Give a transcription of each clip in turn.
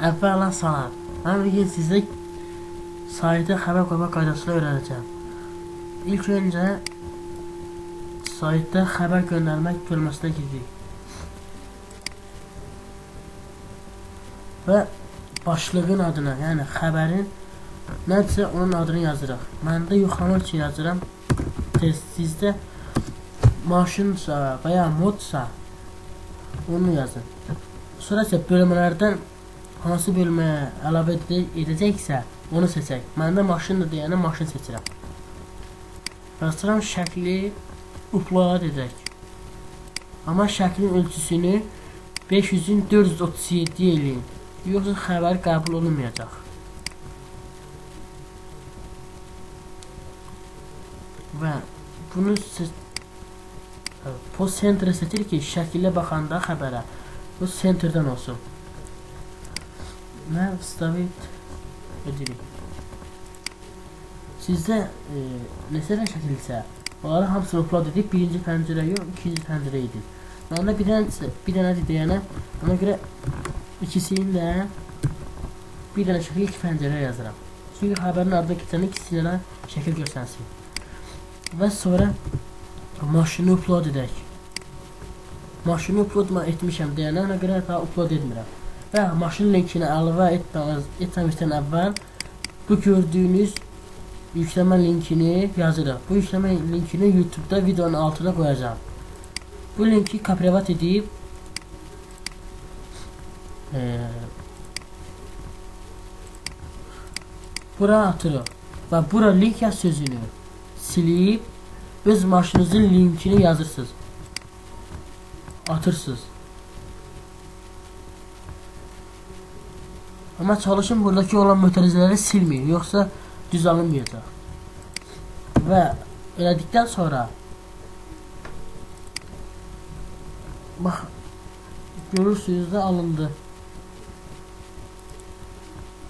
Əvvəla salam. Mən bugün sizə saytə xəbər qoyma qaydasını öyrədəcəm. İlk öncə saytda xəbər göndərmək bölməsinə giririk. Və başlığın adına, yəni xəbərin nədirsə onun adını yazırıq. Məndə yoxlamaq üçün yazıram. Test sizdə maşınsa və ya modsa onu yazın. Sonra isə bölmələrdən hansı bölməyə əlavə edəcəksə onu seçək. Məndə maşındır deyənə maşın seçirəm. Basıram şəkli upload edək. Amma şəklin ölçüsünü 500-ün 437 eləyin. Yoxsa xəbər qəbul olunmayacaq. Və bunu siz post center seçir ki, şəkillə baxanda xəbərə bu centerdən olsun. Merv Stavit ödülü. Sizdə e, məsələ çəkilsə, onları hamısını upload edib birinci pəncərə yox, ikinci pəncərə edin. Və ona bir dənə bir dənədir deyənə, ona görə ikisini də bir dənə şəkil iki pəncərə yazıram. Çünki xəbərin ardına keçən ikisini də şəkil görsənsin. Və sonra maşını upload edək. Maşını upload etmişəm deyənə, ona görə daha upload etmirəm. Və maşın linkini əlavə etməz, etməmişdən əvvəl bu gördüyünüz yükləmə linkini yazırıq. Bu yükləmə linkini YouTube-da videonun altına qoyacağam. Bu linki kaprivat edib eee bura atırıq. Və bura link yaz sözünü silib öz maşınınızın linkini yazırsınız. Atırsınız. Ama çalışın buradaki olan mütərizələri silmeyin. Yoksa düz alınmayacaq. Və elədikdən sonra bax görürsünüz də alındı.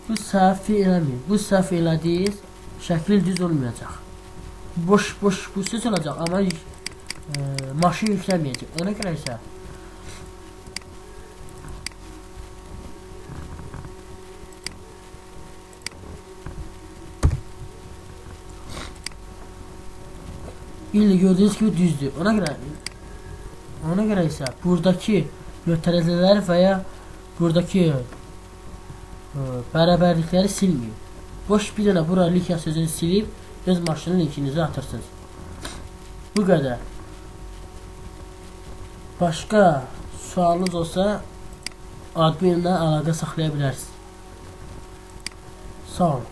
Bu səhvi eləməyin. Bu səhv elədiniz şəkil düz olmayacaq. Boş boş bu söz olacaq amma e, maşın yükləməyəcək. Ona görə isə İndi gördüyünüz kimi düzdür. Ona görə ona görə isə buradakı mötərizələr və ya buradakı ə, bərabərlikləri silməyin. Boş bir dənə bura link sözünü silib öz maşının linkinizi atırsınız. Bu qədər. Başqa sualınız olsa adminlə əlaqə saxlaya bilərsiniz. Sağ olun.